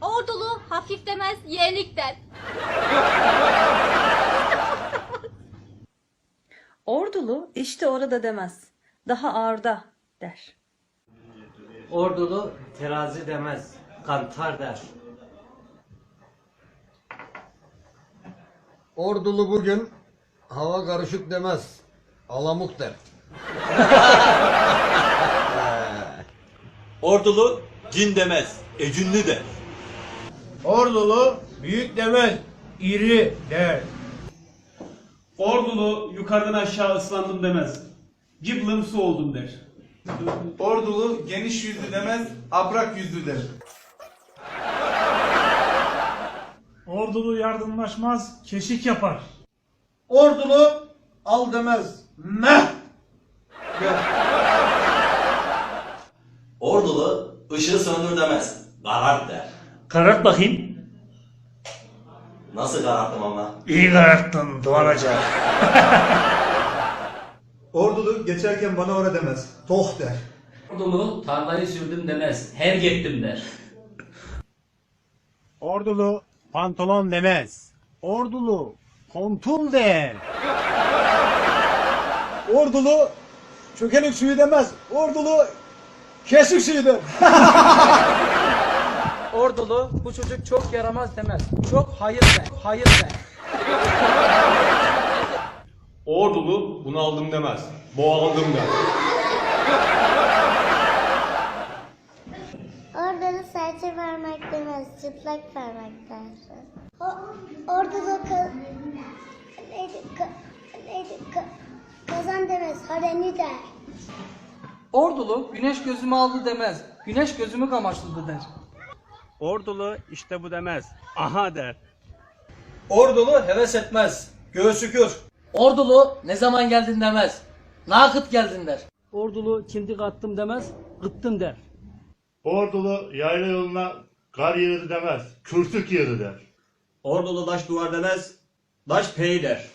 Ordulu hafif demez yeğenlik der. Ordulu işte orada demez. Daha ağırda der. Ordulu terazi demez, kantar der. Ordulu bugün hava karışık demez. Alamuk der. Ordulu cin demez, ecünlü der. Ordulu büyük demez, iri der. Ordulu yukarıdan aşağı ıslandım demez. Cıblım su oldum der. Ordulu geniş yüzlü demez, abrak yüzlü der. Ordulu yardımlaşmaz, keşik yapar. Ordulu al demez, meh Ordulu ışığı söndür demez, karart der. Karart bakayım. Nasıl kararttım ama? İyi kararttın Doğanaca. Ordulu geçerken bana ora demez, toh der. Ordulu tarlayı sürdüm demez, her gittim der. Ordulu pantolon demez. Ordulu kontul der. Ordulu çökelik suyu demez. Ordulu kesik suyu der. Ordulu bu çocuk çok yaramaz demez. Çok hayır der, hayır der. Ordulu bunu aldım demez. Boğaldım der. Ordulu serçe parmak demez, çıplak parmak der. ordulu neydi, neydi, kazan demez, hareni der. Ordulu güneş gözümü aldı demez. Güneş gözümü kamaştırdı der. Ordulu işte bu demez. Aha der. Ordulu heves etmez, göğsü kür. Ordulu ne zaman geldin demez. Nakıt geldin der. Ordulu kimdi kattım demez, gıttım der. Ordulu yayla yoluna kar yığdı demez, kürtük yığdı der. Ordulu daş duvar demez, daş pey der.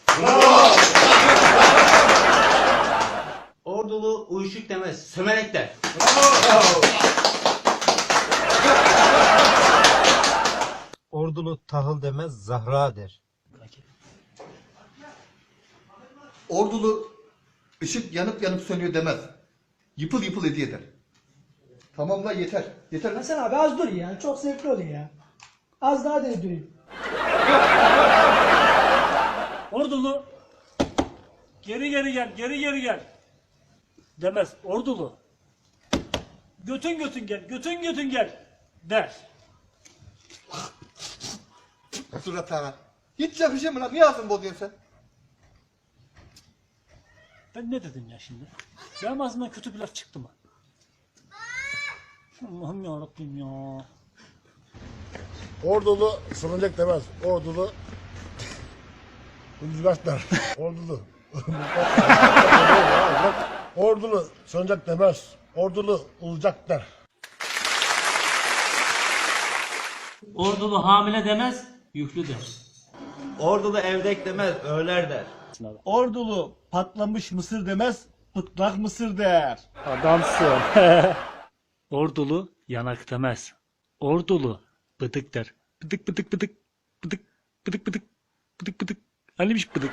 Ordulu uyuşuk demez, sömelek der. Ordulu tahıl demez. Zahra der. Ordulu ışık yanıp yanıp sönüyor demez. Yıpıl yıpıl hediye eder. Tamam la yeter. Yeter lan. Sen abi az dur ya, çok zevkli oluyor ya. Az daha durayım. Ordulu geri geri gel, geri geri gel. Demez, ordulu. Götün götün gel, götün götün gel der. Suratına. Hiç yakışıyor mu lan? Niye ağzını bozuyorsun sen? Ben ne dedim ya şimdi? Benim ağzımdan kötü bir laf çıktı mı? Allah'ım ya Rabbim ya. Ordulu sığınacak demez. Ordulu der. Ordulu. Ordulu sığınacak demez. Ordulu olacak der. Ordulu hamile demez, yüklü der. Ordulu evdek demez, öğler der. Ordulu patlamış mısır demez, pıtlak mısır der. Adamsın. Ordulu yanak demez. Ordulu bıdık der. Bıdık bıdık bıdık. Bıdık bıdık bıdık. Bıdık bıdık. Hanimiş bıdık.